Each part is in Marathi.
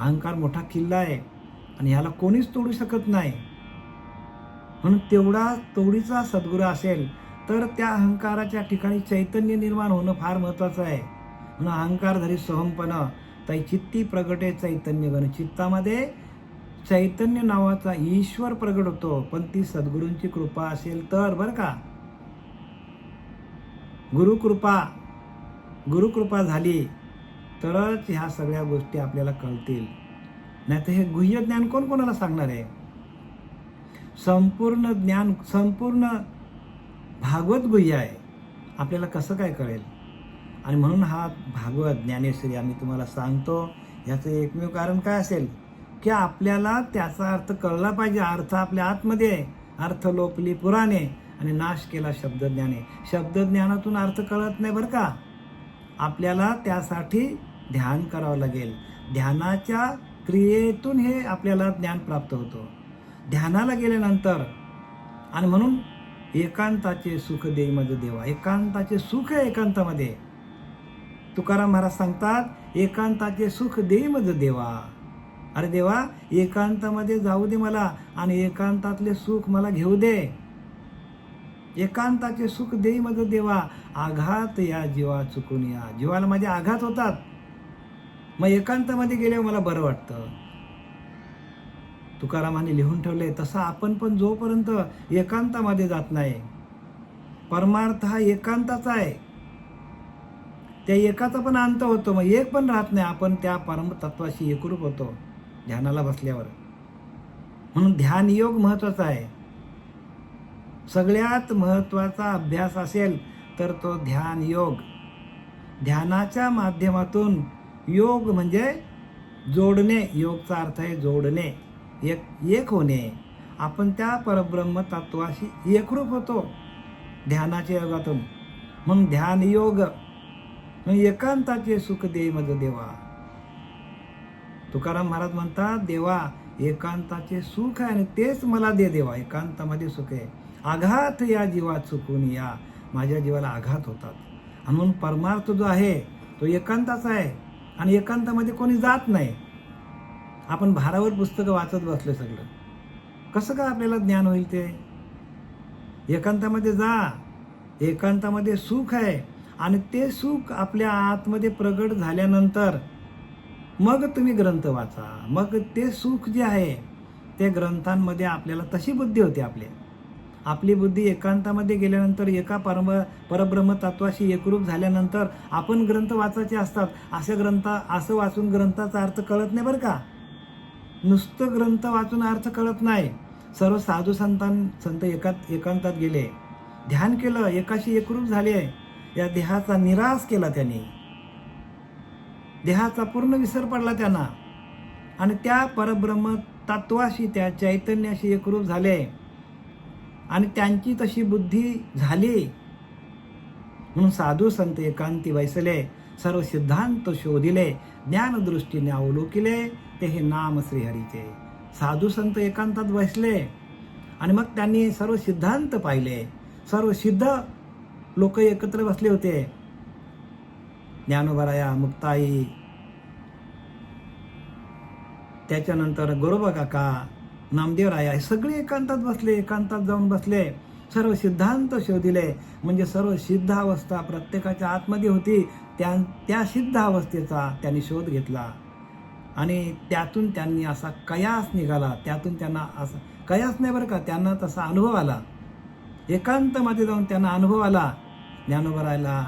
अहंकार मोठा किल्ला आहे आणि ह्याला कोणीच तोडू शकत नाही. म्हणून तेवढा तोडीचा सद्गुरू असेल तर त्या अहंकाराच्या ठिकाणी चैतन्य निर्माण होणं फार महत्त्वाचं आहे. म्हणून अहंकार धरी सोहमपण तै चित्ती प्रगटे चैतन्य गण चित्तामध्ये चैतन्य नावाचा ईश्वर प्रगट होतो पण ती सद्गुरूंची कृपा असेल तर बरं का? गुरुकृपा गुरुकृपा झाली तरच ह्या सगळ्या गोष्टी आपल्याला कळतील. नाही तर हे गुह्य ज्ञान कोण कोणाला सांगणार आहे? संपूर्ण ज्ञान संपूर्ण भागवत गुह्य आहे. आपल्याला कसं काय कळेल? आणि म्हणून हा भागवत ज्ञानेश्वरी आम्ही तुम्हाला सांगतो ह्याचं एकमेव कारण काय असेल? की आपल्याला त्याचा अर्थ कळला पाहिजे. अर्थ आपल्या आतमध्ये आहे. अर्थ लोपली पुराणे आणि नाश केला शब्दज्ञाने. शब्दज्ञानातून अर्थ कळत नाही बरं का? आपल्याला त्यासाठी ध्यान करावं लागेल. ध्यानाच्या क्रियेतून हे आपल्याला ज्ञान प्राप्त होतं. ध्यानाला गेल्यानंतर आणि म्हणून एकांताचे सुख दे मज देवा. एकांताचे सुख आहे एकांतामध्ये. तुकाराम महाराज सांगतात एकांताचे सुख दे मज देवा. अरे देवा एकांतामध्ये जाऊ दे मला आणि एकांतातले सुख मला घेऊ दे. एकांताचे सुख दे मज देवा. आघात या जीवा चुकून या. जीवाला माझे आघात होतात. मग एकांतामध्ये गेल्यावर मला बरं वाटतं. तुकारामाने लिहून ठेवले तसं आपण पण जोपर्यंत एकांतामध्ये जात नाही परमार्थ हा एकांताचा आहे. त्या एकाचा पण अंत होतो मग एक पण राहत नाही आपण त्या परमतत्वाशी एकरूप होतो ध्यानाला बसल्यावर. म्हणून ध्यान योग महत्त्वाचा आहे. सगळ्यात महत्त्वाचा अभ्यास असेल तर तो ध्यान योग. ध्यानाच्या माध्यमातून योग म्हणजे जोडणे. योगचा अर्थ आहे जोडणे. एक एक होणे. आपण त्या परब्रह्म तत्वाशी एकरूप होतो. ध्यानाच्या योगातून. मग ध्यान योग. एकांताचे सुख दे मज देवा. तुकाराम महाराज म्हणतात देवा एकांताचे सुख आहे आणि तेच मला दे देवा. एकांतामध्ये सुख आहे. आघात या जीवात चुकून या. माझ्या जीवाला आघात होतात. म्हणून परमार्थ जो आहे तो एकांताचा आहे. आणि एकांतामध्ये कोणी जात नाही. आपण भारावर पुस्तकं वाचत बसले सगळं. कसं काय आपल्याला ज्ञान होईल ते? एकांतामध्ये जा. एकांतामध्ये सुख आहे. आणि ते सुख आपल्या आतमध्ये प्रगट झाल्यानंतर मग तुम्ही ग्रंथ वाचा. मग ते सुख जे आहे ते ग्रंथांमध्ये आपल्याला तशी बुद्धी होते आपल्या. आपली बुद्धी एकांतामध्ये गेल्यानंतर एका परम परब्रह्म तत्वाशी एकरूप झाल्यानंतर आपण ग्रंथ वाचायचे असतात. असे ग्रंथ असं वाचून ग्रंथाचा अर्थ कळत नाही बरं का? नुसतं ग्रंथ वाचून अर्थ कळत नाही. सर्व साधू संतां संत एकात एकांतात गेले. ध्यान केलं एकाशी एकरूप झाले. या देहाचा निराश केला त्यांनी. देहाचा पूर्ण विसर पडला त्यांना. आणि त्या परब्रह्म तत्वाशी त्या चैतन्याशी एकरूप झाले. आणि त्यांची तशी बुद्धी झाली. म्हणून साधू संत एकांती वैसले सर्व सिद्धांत शोधिले ज्ञानदृष्टीने अवलोकिले ते हे नाम श्रीहरीचे. साधू संत एकांतात बसले आणि मग त्यांनी सर्व सिद्धांत पाहिले. सर्व सिद्ध लोक एकत्र बसले होते. ज्ञानोबराया मुक्ताई त्याच्यानंतर गोरोबा काका नामदेवराया आहे. सगळे एकांतात बसले एकांतात जाऊन बसले. सर्व सिद्धांत शोधिले. म्हणजे सर्व सिद्ध अवस्था प्रत्येकाच्या आतमध्ये होती. त्या त्या सिद्ध अवस्थेचा त्यांनी शोध घेतला. आणि त्यातून त्यांनी असा कयास निघाला. त्यातून त्यांना असा कयास नाही बरं का त्यांना तसा अनुभव आला. एकांतमध्ये जाऊन त्यांना अनुभव आला. ज्ञानोबरायला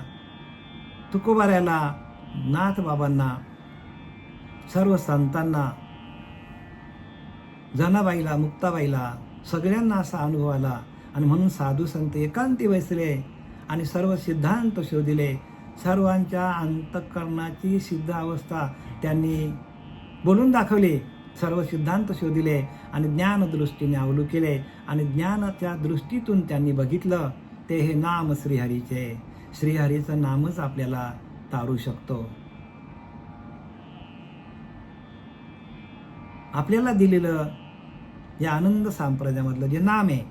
तुकोबारायला नाथ बाबांना सर्व संतांना जनाबाईला मुक्ताबाईला सगळ्यांना असा अनुभव आला. आणि म्हणून साधू संत एकांती बसले आणि सर्व सिद्धांत शोधिले. सर्वांच्या अंतःकरणाची सिद्ध अवस्था त्यांनी बोलून दाखवली. सर्व सिद्धांत शोधिले आणि ज्ञानदृष्टीने केले आणि ज्ञानाच्या दृष्टीतून त्यांनी बघितलं. ते हे नाम श्रीहरीचे. श्रीहरीचं नामच आपल्याला तारू शकतो. आपल्याला दिलेलं या आनंद संप्रदायामधलं जे नाम आहे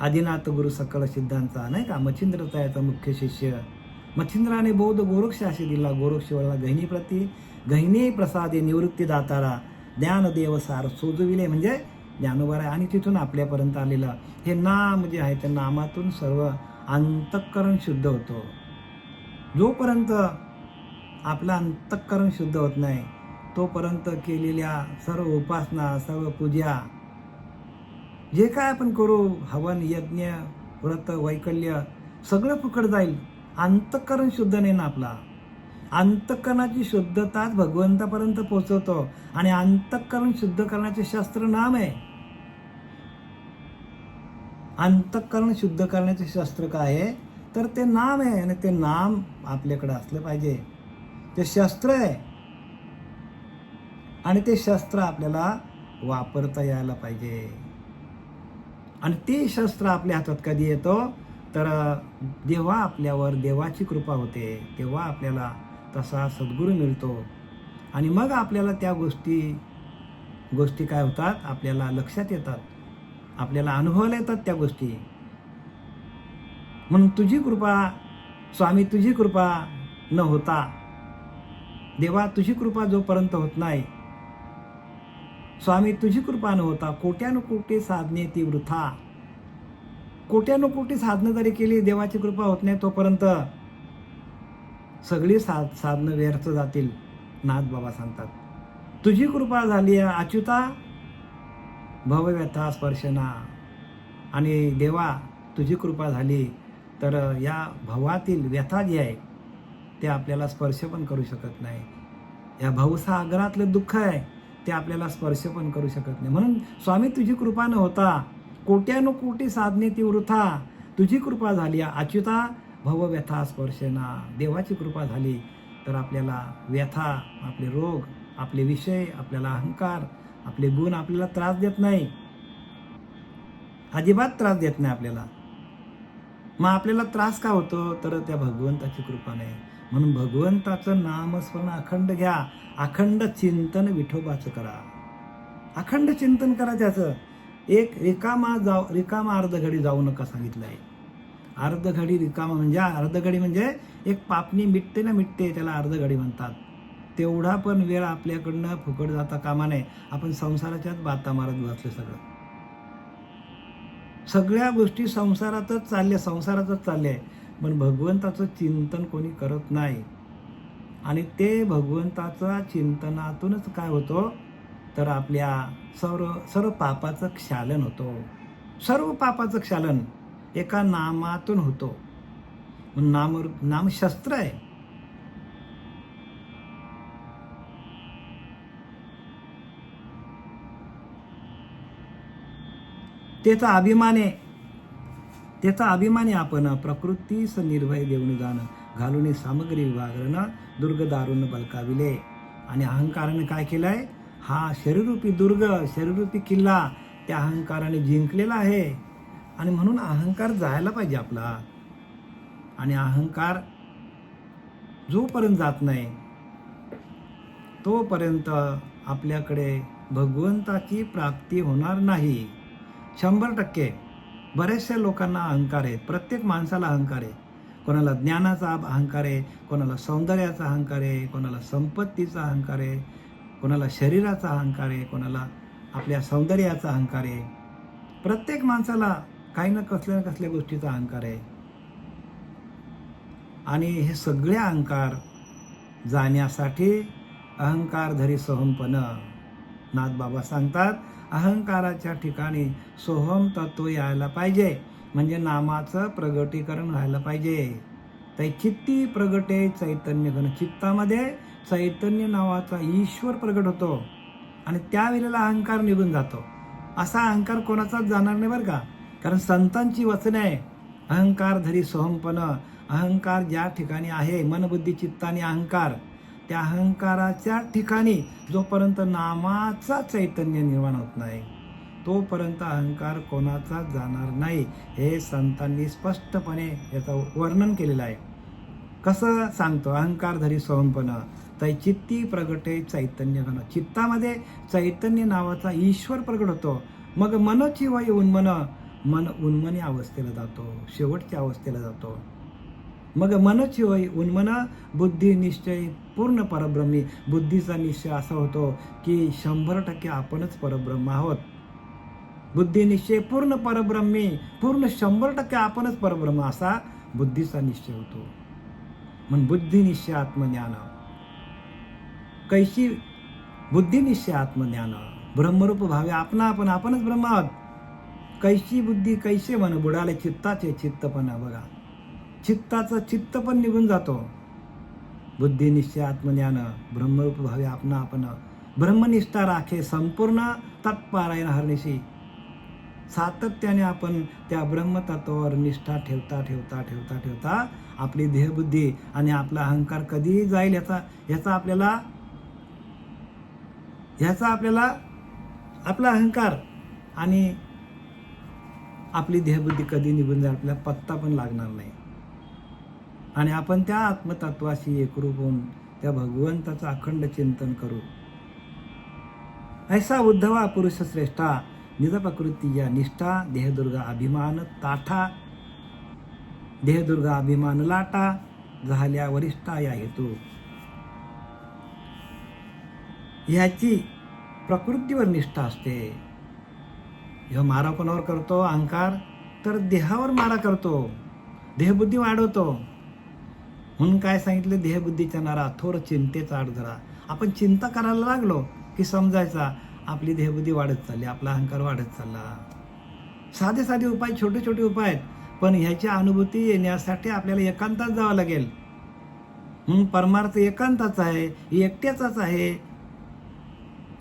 आदिनाथ गुरु सकळ सिद्धांचा नाही का? मच्छिंद्रचा याचा मुख्य शिष्य. मच्छिंद्राने बौद्ध गोरक्ष असे दिला गोरक्षवळला गहिनी प्रती गहिनी प्रसादे निवृत्ती दातारा ज्ञानदेव सार सोजविले म्हणजे ज्ञानोबार आहे आणि तिथून आपल्यापर्यंत आलेलं. हे नाम जे आहे त्या नामातून सर्व अंतःकरण शुद्ध होतो. जोपर्यंत आपलं अंतःकरण शुद्ध होत नाही तोपर्यंत केलेल्या सर्व उपासना सर्व पूजा जे काय आपण करू हवन यज्ञ व्रत वैकल्य सगळं फुकट जाईल. अंतःकरण शुद्ध नाही ना आपला. अंतःकरणाची शुद्धताच भगवंतापर्यंत पोहोचवतो आणि अंतःकरण शुद्ध करण्याचे शास्त्र नाम आहे. अंतःकरण शुद्ध करण्याचे शास्त्र काय आहे? तर ते नाम आहे आणि ते नाम आपल्याकडे असलं पाहिजे. ते शस्त्र आहे. आणि ते शस्त्र आपल्याला वापरता यायला पाहिजे. आणि ते शस्त्र आपल्या हातात कधी येतो? तर जेव्हा आपल्यावर देवाची कृपा होते. तेव्हा आपल्याला तसा सद्गुरू मिळतो. आणि मग आपल्याला त्या गोष्टी गोष्टी काय होतात? आपल्याला लक्षात येतात. आपल्याला अनुभवायला येतात त्या गोष्टी. म्हणून तुझी कृपा स्वामी तुझी कृपा न होता देवा तुझी कृपा जोपर्यंत होत नाही स्वामी तुझी कृपा न होता कोट्यानुकोटी साधने ती वृथा. कोट्यानुकोटी साधनं जरी केली देवाची कृपा होत नाही तोपर्यंत सगळी साध साधनं व्यर्थ जातील नाथ बाबा सांगतात. तुझी कृपा झाली आहे अच्युता. भवव्यथा स्पर्शना. आणि देवा तुझी कृपा झाली तर या भवातील व्यथा जी आहे ते आपल्याला स्पर्श पण करू शकत नाही. या भवसागरातलं दुःख आहे. ते आपल्याला स्पर्श पण करू शकत नाही. म्हणून स्वामी तुझी कृपा न होता कोट्यानुकोटी साधने ती वृथा तुझी कृपा झाली. अच्युता भव व्यथा स्पर्शना. देवाची कृपा झाली तर आपल्याला व्यथा आपले रोग आपले विषय आपल्याला अहंकार आपले गुण आपल्याला त्रास देत नाही. अजिबात त्रास देत नाही आपल्याला. मग आपल्याला त्रास का होतो? तर त्या भगवंताची कृपा नाही. म्हणून भगवंताचं नामस्मरण अखंड घ्या. अखंड चिंतन विठोबाचं करा. अखंड चिंतन करा त्याचं एक रिकामा जाऊ रिकामा अर्धघडी जाऊ नका सांगितलंय. अर्धघडी रिकामा म्हणजे अर्धघडी म्हणजे एक पापणी मिटते ना मिटते त्याला अर्धघडी म्हणतात. तेवढा पण वेळ आपल्याकडनं फुकट जाता कामा नये. आपण संसाराच्याच बाता मारत बसले सगळं. सगळ्या गोष्टी संसारातच चालल्या संसारातच चालल्या. पण भगवंताचं चिंतन कोणी करत नाही. आणि ते भगवंताचा चिंतनातूनच काय होतो? तर आपल्या सर्व सर्व पापाचं क्षालन होतो. सर्व पापाचं क्षालन एका नामातून होतो. नाम नाम शस्त्र आहे. त्याचा अभिमान आहे. त्याचा अभिमानी आपण प्रकृतीस निर्भय देऊन जाणं घालून सामग्री विभागणं दुर्ग दारुण बलकाविले. आणि अहंकाराने काय केलंय? हा शरीरूपी दुर्ग शरीररूपी किल्ला त्या अहंकाराने जिंकलेला आहे. आणि म्हणून अहंकार जायला पाहिजे आपला. आणि अहंकार जोपर्यंत जात नाही तोपर्यंत आपल्याकडे भगवंताची प्राप्ती होणार नाही. शंभर टक्के. बऱ्याचशा लोकांना अहंकार आहे. प्रत्येक माणसाला अहंकार आहे. कोणाला ज्ञानाचा अहंकार आहे कोणाला सौंदर्याचा अहंकार आहे कोणाला संपत्तीचा अहंकार आहे कोणाला शरीराचा अहंकार आहे कोणाला आपल्या सौंदर्याचा अहंकार आहे. प्रत्येक माणसाला काही ना कसल्या ना कसल्या गोष्टीचा अहंकार आहे. आणि हे सगळे अहंकार जाण्यासाठी अहंकार धरी सहनपणं नाथ बाबा सांगतात अहंकाराच्या ठिकाणी सोहम तत्व यायला पाहिजे. म्हणजे नामाचं प्रगटीकरण व्हायला पाहिजे. तर चित्ती प्रगटे चैतन्य घन. चित्तामध्ये चैतन्य नावाचा ईश्वर प्रगट होतो आणि त्यावेळेला अहंकार निघून जातो. असा अहंकार कोणाचाच जाणार नाही बरं का? कारण संतांची वचने आहे. अहंकार धरी सोहमपण. अहंकार ज्या ठिकाणी आहे मनबुद्धी चित्त आणि अहंकार. त्या अहंकाराच्या ठिकाणी जोपर्यंत नामाचा चैतन्य निर्माण होत नाही तोपर्यंत अहंकार कोणाचा जाणार नाही हे संतांनी स्पष्टपणे याचं वर्णन केलेलं आहे. कसं सांगतो? अहंकार धरी सोहमपण. तै चित्ती प्रगटे चैतन्य घन. चित्तामध्ये चैतन्य नावाचा ईश्वर प्रगट होतो. मग मनची वय उन्मन. मन उन्मनी अवस्थेला जातो. शेवटच्या अवस्थेला जातो. मग मनच होय उन्मन बुद्धी निश्चय पूर्ण परब्रह्मी. बुद्धीचा निश्चय असा होतो की शंभर टक्के आपणच परब्रह्म आहोत. बुद्धी निश्चय पूर्ण परब्रह्मी पूर्ण शंभर टक्के आपणच परब्रह्म असा बुद्धीचा निश्चय होतो. म्हणून बुद्धी निश्चय आत्मज्ञान. कैशी बुद्धी निश्चय आत्मज्ञान. ब्रह्मरूप भावे आपणा आपण आपणच ब्रह्म आहोत. कैशी बुद्धी कैसे मन बुडाले चित्ताचे चित्तपणा बघा. चित्ताचं चित्त पण निघून जातो. बुद्धी निश्चय आत्मज्ञान ब्रह्मरूप भावे आपण आपण. ब्रह्मनिष्ठा राखे संपूर्ण तत्पारायण हरणीशी. सातत्याने आपण त्या ब्रह्मतत्वावर निष्ठा ठेवता ठेवता ठेवता ठेवता आपली देहबुद्धी आणि आपला अहंकार कधी जाईल याचा ह्याचा आपल्याला ह्याचा आपल्याला आपला अहंकार आणि आपली देहबुद्धी कधी निघून जाईल आपल्याला पत्ता पण लागणार नाही. आणि आपण त्या आत्मतत्वाशी एकरूप होऊन त्या भगवंताचं अखंड चिंतन करू. ऐसा उद्धवा पुरुष श्रेष्ठा निजप्रकृती या निष्ठा देहदुर्गा अभिमान ताठा देहदुर्गा अभिमान लाटा झाल्या वरिष्ठा या हेतू. ह्याची प्रकृतीवर निष्ठा असते. ह्यो मारा कोणावर करतो? अहंकार. तर देहावर मारा करतो. देहबुद्धी वाढवतो. म्हणून काय सांगितलं? देहबुद्धीच्या नारा थोर चिंतेचा आड धरा. आपण चिंता करायला लागलो की समजायचा आपली देहबुद्धी वाढत चालली आपला अहंकार वाढत चालला. साधे साधे उपाय छोटे छोटे उपाय आहेत. पण ह्याची अनुभूती येण्यासाठी आपल्याला एकांतात जावं लागेल. म्हणून परमार्थ एकांताचा आहे एकट्याचाच आहे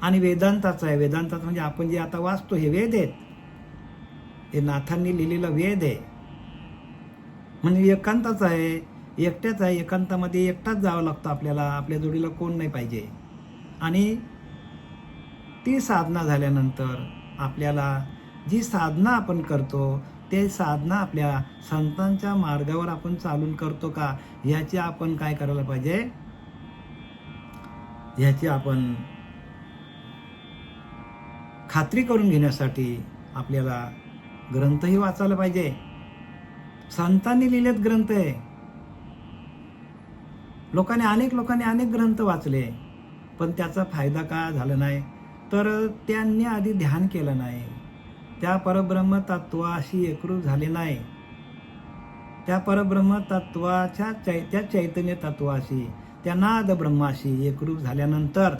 आणि वेदांताचा आहे. वेदांतात म्हणजे आपण जे आता वाचतो हे वेद आहेत. हे नाथांनी लिहिलेला वेद आहे. म्हणजे एकांताच आहे. एकट्याच आहे एकांतामध्ये एकटाच जावं लागतं आपल्याला. आपल्या जोडीला कोण नाही पाहिजे. आणि ती साधना झाल्यानंतर आपल्याला जी साधना आपण करतो ते साधना आपल्या संतांच्या मार्गावर आपण चालून करतो का? ह्याची आपण काय करायला पाहिजे? ह्याची आपण खात्री करून घेण्यासाठी आपल्याला ग्रंथही वाचायला पाहिजे. संतांनी लिहिलेत ग्रंथ आहे. लोकांनी अनेक लोकांनी अनेक ग्रंथ वाचले पण त्याचा फायदा का झाला नाही? तर त्यांनी आधी ध्यान केलं नाही. त्या परब्रह्म तत्वाशी एकरूप झाले नाही. त्या परब्रह्म तत्वाच्या चै त्या चैतन्य तत्वाशी त्या नाद ब्रह्माशी एकरूप झाल्यानंतर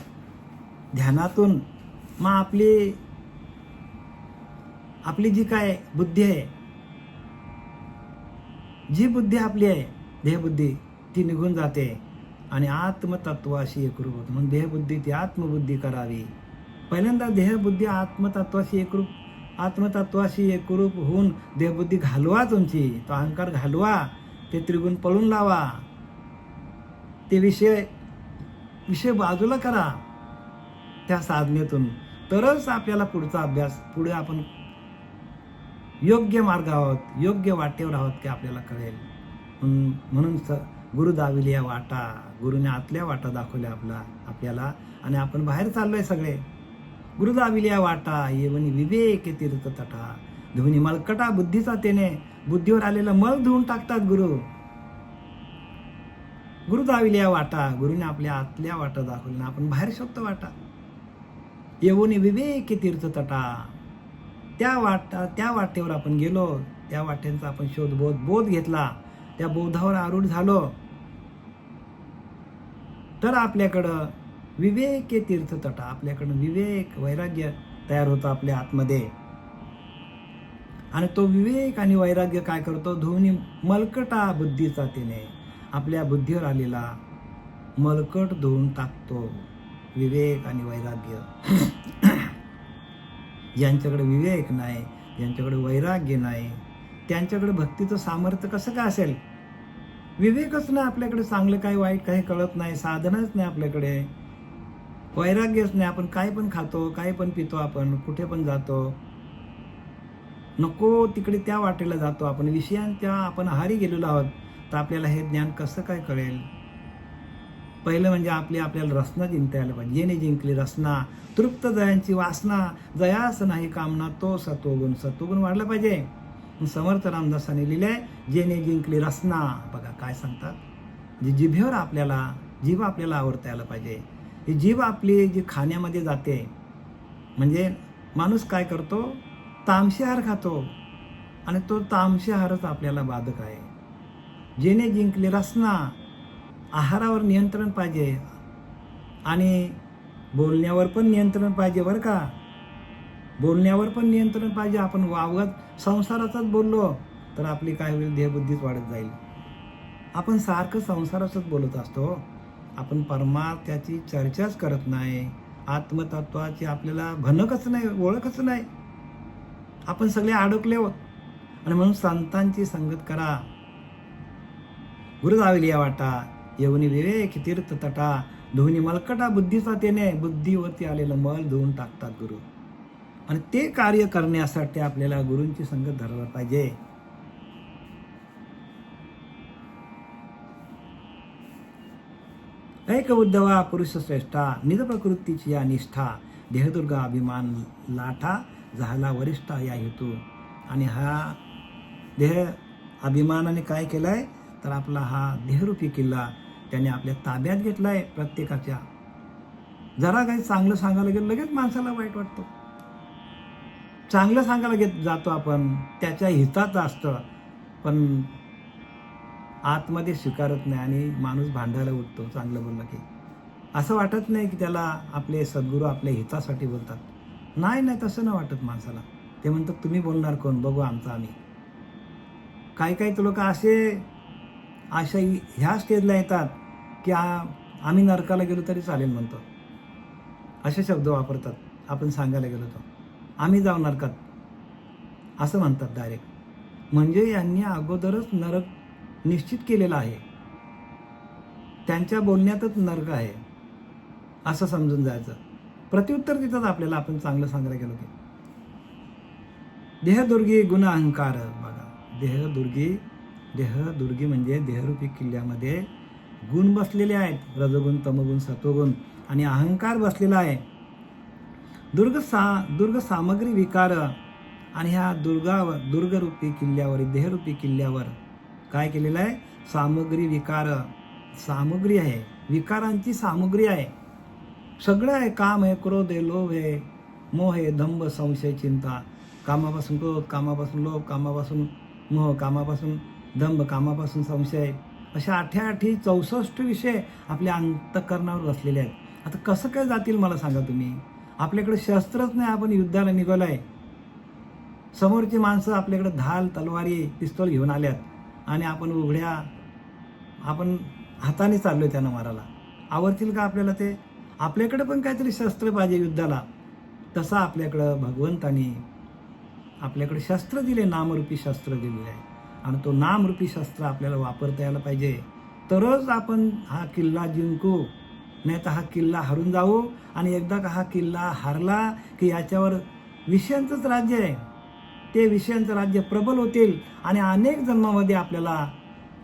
ध्यानातून मग आपली आपली जी काय बुद्धी आहे जी बुद्धी आपली आहे देहबुद्धी ती निघून जाते आणि आत्मतत्वाशी एकरूप होतो. म्हणून देहबुद्धी ती आत्मबुद्धी करावी. पहिल्यांदा देहबुद्धी आत्मतत्वाशी एकरूप आत्मतत्वाशी एकरूप होऊन देहबुद्धी घालवा तुमची. तो अहंकार घालवा ते त्रिगुण पळून लावा. ते विषय विषय बाजूला करा त्या साधनेतून. तरच आपल्याला पुढचा अभ्यास पुढे आपण योग्य मार्ग आहोत योग्य वाटेवर आहोत की आपल्याला कळेल. म्हणून म्हणून स गुरु दाविल्या वाटा गुरुने आतल्या वाटा दाखवल्या आपला आपल्याला. आणि आपण बाहेर चाललोय सगळे. गुरु दाविल्या वाटा येवनी विवेक तीर्थ तटा. धुनी मलकटा बुद्धीचा तेने. बुद्धीवर आलेलं मल धुवून टाकतात गुरु. गुरु दाविल्या वाटा गुरुने आपल्या आतल्या वाटा दाखवल्या. आपण बाहेर शोधतो वाटा. येऊन विवेक तीर्थ तटा. त्या वाटा त्या वाटेवर आपण गेलो. त्या वाट्यांचा आपण शोध बोध बोध घेतला. त्या बोधावर आरूढ झालो. तर आपल्याकडं विवेक तीर्थ तटा आपल्याकडं विवेक वैराग्य तयार होतं आपल्या आतमध्ये. आणि तो विवेक आणि वैराग्य काय करतो? धोनी मलकटा बुद्धीचा तिने आपल्या बुद्धीवर आलेला मलकट धुवून टाकतो. विवेक आणि वैराग्य. ज्यांच्याकडे विवेक नाही ज्यांच्याकडे वैराग्य नाही त्यांच्याकडे भक्तीचं सामर्थ्य कसं काय असेल? विवेकच नाही आपल्याकडे चांगलं काय वाईट काही कळत नाही साधनच नाही आपल्याकडे. वैराग्यच नाही आपण काय पण खातो काय पण पितो आपण कुठे पण जातो. नको तिकडे त्या वाटेला जातो आपण विषयांच्या आपण आहारी गेलेलो आहोत तर आपल्याला हे ज्ञान कसं काय कळेल? पहिलं म्हणजे आपली आपल्याला रसना जिंकता यायला पाहिजे. येणे जिंकली रसना तृप्त जयांची वासना जयास नाही कामना तो सत्वगुण सत्वगुण वाढला पाहिजे. समर्थ रामदासाने लिहिलंय जेने जिंकली रसना बघा काय सांगतात. जी जिभेवर आपल्याला जीभ आपल्याला आवडता यायला पाहिजे. ही जीभ आपली जी खाण्यामध्ये जाते म्हणजे माणूस काय करतो? तामशी आहार खातो. आणि तो तामशी आहारच आपल्याला बाधक आहे. जेने जिंकले रसना आहारावर नियंत्रण पाहिजे. आणि बोलण्यावर पण नियंत्रण पाहिजे बरं का. बोलण्यावर पण नियंत्रण पाहिजे. आपण वावगत संसाराचाच बोललो तर आपली काय होईल? देहबुद्धीच वाढत जाईल. आपण सारखं संसाराचंच बोलत असतो. आपण परमार्थाची चर्चाच करत नाही. आत्मतत्वाची आपल्याला भनकच नाही ओळखच नाही. आपण सगळे अडकले आहोत. आणि म्हणून संतांची संगत करा. गुरु जावेल या वाटा. येऊनी विवेक तीर्थ तटा. धुनी मलकटा बुद्धीचा तेने बुद्धीवरती आलेलं मल धुवून टाकतात गुरु. आणि ते कार्य करण्यासाठी आपल्याला गुरूंची संगत धरायला पाहिजे. ऐक उद्धवा पुरुष श्रेष्ठा निज प्रकृतीची या निष्ठा देहदुर्गा अभिमान लाठा झाला वरिष्ठा या हेतू. आणि हा देह अभिमानाने काय केलाय? तर आपला हा देहरूपी किल्ला त्याने आपल्या ताब्यात घेतलाय प्रत्येकाच्या. जरा काही चांगलं सांगायला गेलं लगेच माणसाला वाईट वाटतं. चांगलं सांगायला घेत जातो आपण त्याच्या हिताचं असतं. पण आतमध्ये स्वीकारत नाही आणि माणूस भांडायला उठतो चांगलं बोललं की. असं वाटत नाही की त्याला आपले सद्गुरू आपल्या हितासाठी बोलतात. नाही नाही तसं नाही वाटत माणसाला. ते म्हणतात तुम्ही बोलणार कोण? बघू आमचं आम्ही. काही काही लोक असे अशा ह्या स्टेजला येतात की आम्ही नरकाला गेलो तरी चालेल म्हणतो असे शब्द वापरतात. आपण सांगायला गेलो तर. आम्ही जाऊ नरकात असं म्हणतात डायरेक्ट म्हणजे यांनी अगोदरच नरक निश्चित केलेला आहे. त्यांच्या बोलण्यातच नरक आहे. असं समजून जायचं. प्रत्युत्तर देतात आपल्याला. आपण चांगलं सांगायला गेलो की. देहदुर्गी गुण अहंकार. बघा. देहदुर्गी देहदुर्गी म्हणजे देहरूपी किल्ल्यामध्ये गुण बसलेले आहेत. रजगुण तमगुण सत्वगुण आणि अहंकार बसलेला आहे. दुर्ग सा दुर्ग सामग्री विकार आणि ह्या दुर्गावर दुर्गरूपी किल्ल्यावर देहरूपी किल्ल्यावर काय केलेलं आहे? सामग्री विकार सामग्री आहे. विकारांची सामग्री आहे. सगळं आहे. काम आहे क्रोध आहे लोभ आहे मोह आहे धंब संशय चिंता. कामापासून क्रोध कामापासून लोभ कामापासून मोह कामापासून दंभ कामापासून संशय. अशा आठ्या चौसष्ट विषय आपल्या अंतकरणावर बसलेले आहेत. आता कसं काय जातील मला सांगा तुम्ही? आपल्याकडे शस्त्रच नाही आपण युद्धाला निघालो आहे समोरची माणसं आपल्याकडे धाल तलवारी पिस्तोल घेऊन आल्यात आणि आपण उघड्या आपण हाताने चाललो आहे त्यांना मारायला. आवडतील का आपल्याला ते? आपल्याकडे पण काहीतरी शस्त्र पाहिजे युद्धाला. तसा आपल्याकडं भगवंतानी आपल्याकडे शस्त्र दिले नामरूपी शस्त्र दिलेले आहे. आणि तो नामरूपी शस्त्र आपल्याला वापरता यायला पाहिजे. तरच आपण हा किल्ला जिंकू. नाही तर हा किल्ला हरून जाऊ आणि एकदा का हा किल्ला हारला की याच्यावर विषयांचंच राज्य आहे. ते विषयांचं राज्य प्रबल होतील आणि अनेक जन्मामध्ये आपल्याला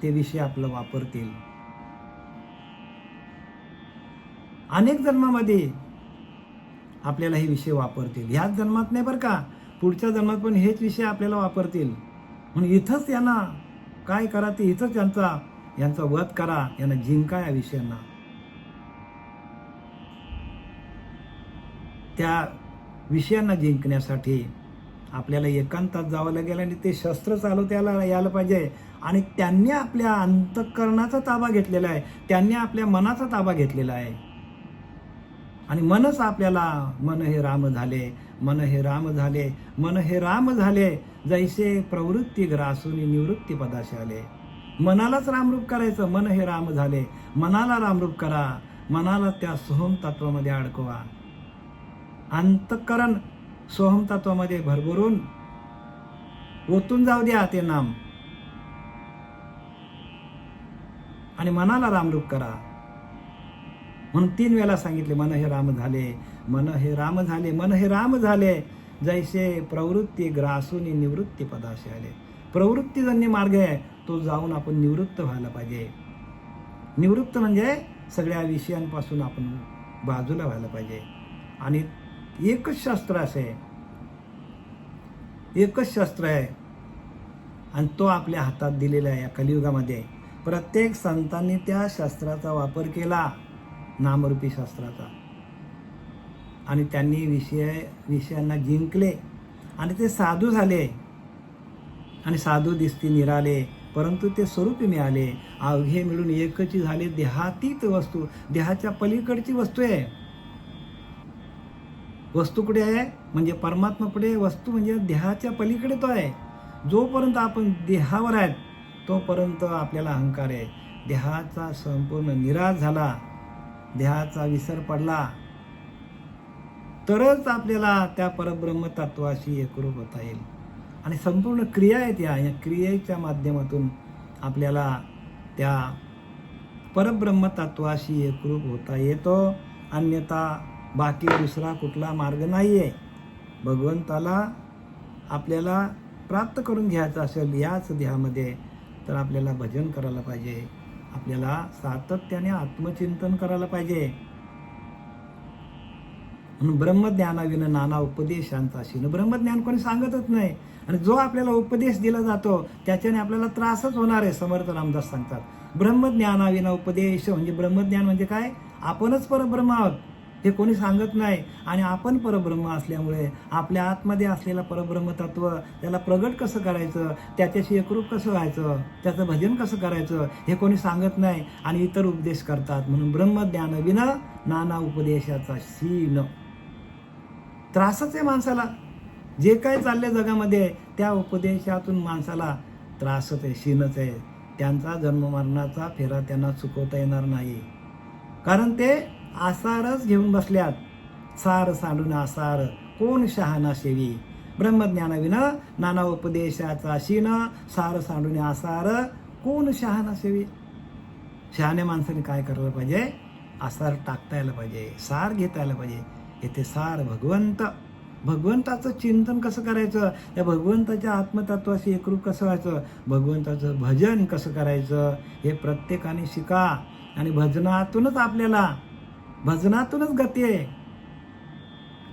ते विषय आपलं वापरतील. अनेक जन्मामध्ये आपल्याला हे विषय वापरतील. ह्याच जन्मात नाही बरं का पुढच्या जन्मात पण हेच विषय आपल्याला वापरतील. म्हणून इथंच यांना काय करा ते इथंच यांचा यांचा वध करा यांना जिंका या विषयांना. त्या विषयांना जिंकण्यासाठी आपल्याला एकांतात जावं लागेल आणि ते शस्त्र चालवता यायला यायला पाहिजे. आणि त्यांनी आपल्या अंतःकरणाचा ताबा घेतलेला आहे. त्यांनी आपल्या मनाचा ताबा घेतलेला आहे. आणि मनच आपल्याला मन हे राम झाले मन हे राम झाले मन हे राम झाले जैसे प्रवृत्ती ग्रासून निवृत्ती पदाशी आले मनालाच रामरूप करायचं मन हे राम झाले. मनाला रामरूप करा. मनाला त्या सोहम तत्वामध्ये अडकवा. अंतःकरण सोहम तत्वामध्ये भरभरून ओतून जाऊ द्या ते नाम. आणि मनाला रामरूप करा. म्हणून तीन वेळा सांगितले मन हे राम झाले मन हे राम झाले मन हे राम झाले. जैसे प्रवृत्ती ग्रासून निवृत्ती पदाशी आले. प्रवृत्तीजन्य मार्ग आहे तो जाऊन आपण निवृत्त व्हायला पाहिजे. निवृत्त म्हणजे सगळ्या विषयांपासून आपण बाजूला व्हायला पाहिजे. आणि एकच शास्त्र असे एकच शास्त्र आहे. आणि तो आपल्या हातात दिलेला आहे या कलियुगामध्ये. प्रत्येक संतांनी त्या शास्त्राचा वापर केला नामरूपी शास्त्राचा. आणि त्यांनी विषय विषयांना जिंकले. आणि ते साधू झाले. आणि साधू दिसती निराले परंतु ते स्वरूपी मिळाले. अवघे मिळून एकची झाले देहातीत वस्तू. देहाच्या पलीकडची वस्तू आहे. वस्तू कुठे आहे? म्हणजे परमात्मा कुठे वस्तू म्हणजे देहाच्या पलीकडे तो आहे. जोपर्यंत आपण देहावर आहेत तोपर्यंत आपल्याला अहंकार आहे. देहाचा संपूर्ण निराश झाला देहाचा विसर पडला तरच आपल्याला त्या परब्रह्म तत्वाशी एकरूप होता येईल. आणि संपूर्ण क्रिया आहेत या या क्रियेच्या माध्यमातून आपल्याला त्या परब्रह्म तत्वाशी एकरूप होता येतो. अन्यथा बाकी दुसरा कुठला मार्ग नाही आहे भगवंताला आपल्याला प्राप्त करून घ्यायचं असेल याच देहामध्ये तर आपल्याला भजन करायला पाहिजे. आपल्याला सातत्याने आत्मचिंतन करायला पाहिजे. म्हणून ब्रह्मज्ञानाविनं नाना उपदेशांचा शिन ब्रह्मज्ञान कोणी सांगतच नाही. आणि जो आपल्याला उपदेश दिला जातो त्याच्याने आपल्याला त्रासच होणार आहे समर्थ रामदास सांगतात. ब्रह्मज्ञानाविना उपदेश म्हणजे ब्रह्मज्ञान म्हणजे काय? आपणच परब्रह्म आहोत. हे कोणी सांगत नाही. आणि आपण परब्रह्म असल्यामुळे आपल्या आतमध्ये असलेलं परब्रह्म तत्व त्याला प्रगट कसं करायचं? त्याच्याशी एकरूप कसं व्हायचं? त्याचं भजन कसं करायचं? हे कोणी सांगत नाही आणि इतर उपदेश करतात. म्हणून ब्रह्मज्ञान विना नाना उपदेशाचा शीन. त्रासच आहे माणसाला. जे काय चाललंय जगामध्ये त्या उपदेशातून माणसाला त्रासच आहे शीनच आहे. त्यांचा जन्म मरणाचा फेरा त्यांना चुकवता येणार नाही. कारण ते आसारच घेऊन बसल्यात. सार सांडून आसार कोण शहाणा सेवी ब्रह्मज्ञानाविना नाना उपदेशाचा शिन सार सांडून आसार कोण शहाणा सेवी शहाण्या माणसाने काय करायला पाहिजे? आसार टाकता यायला पाहिजे सार घेता यायला पाहिजे. येथे सार भगवंत. भगवंताचं चिंतन कसं करायचं? त्या भगवंताच्या आत्मतत्वाशी एकरूप कसं व्हायचं? भगवंताचं भजन कसं करायचं? हे प्रत्येकाने शिका आणि भजनातूनच आपल्याला भजनातूनच गती आहे.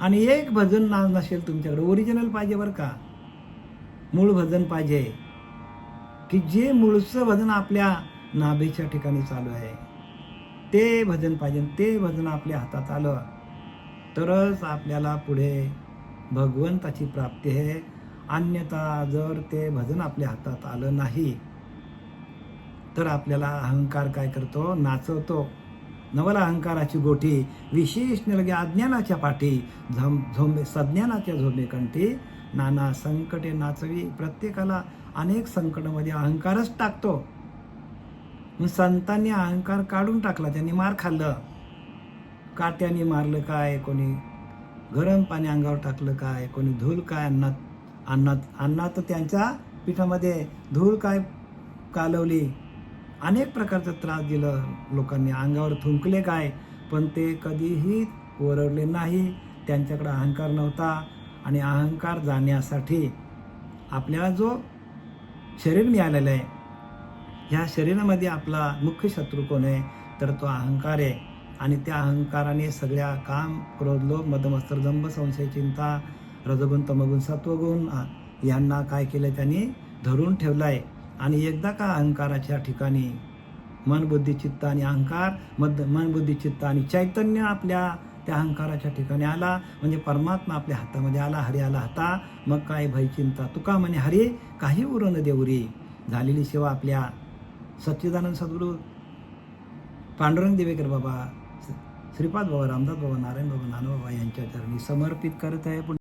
आणि एक भजन ना नसेल तुमच्याकडे ओरिजिनल पाहिजे बरं का? मूळ भजन पाहिजे. की जे मूळचं भजन आपल्या नाभेच्या ठिकाणी चालू आहे ते भजन पाहिजे ते भजन आपल्या हातात आलं तरच आपल्याला पुढे भगवंताची प्राप्ती आहे. अन्यथा जर ते भजन आपल्या हातात आलं नाही तर आपल्याला अहंकार काय करतो? नाचवतो. नवल अहंकाराची गोठी विशेष लगे अज्ञानाच्या पाठी झम झोंबे सज्ञानाच्या झोंबे कंठी नाना संकटे नाचवी प्रत्येकाला अनेक संकटामध्ये अहंकारच टाकतो. मग संतांनी अहंकार काढून टाकला त्यांनी मार खाल्लं. काट्याने मारलं काय? कोणी गरम पाणी अंगावर टाकलं काय? कोणी धूल काय? अन्नात अन्नात अन्नात त्यांच्या पिठामध्ये धूळ काय कालवली? अनेक प्रकारचा त्रास दिलं लोकांनी. अंगावर थुंकले काय? पण ते कधीही ओरडले नाही. त्यांच्याकडे अहंकार नव्हता. आणि अहंकार जाण्यासाठी आपल्याला जो शरीर मिळालेलं आहे ह्या शरीरामध्ये आपला मुख्य शत्रू कोण आहे? तर तो अहंकार आहे. आणि त्या अहंकाराने सगळ्या काम क्रोध लोभ मदमस्तर जंभ संशय चिंता रजगुण तमगुण सत्वगुण यांना काय केलं त्यांनी? धरून ठेवलं आहे आणि एकदा का अहंकाराच्या ठिकाणी मन बुद्धी चित्त आणि अहंकार मद मन बुद्धी चित्त आणि चैतन्य आपल्या त्या अहंकाराच्या ठिकाणी आला म्हणजे परमात्मा आपल्या हातामध्ये आला हरी आला हाता मग काय भय चिंता तुका म्हणे हरे काही उरण देवरी झालेली सेवा आपल्या सच्चिदानंद सद्गुरू पांडुरंग देवेकर बाबा श्रीपाद बाबा रामदास बाबा नारायण बाबा नानबाबा यांच्या चरणी समर्पित करत आहे.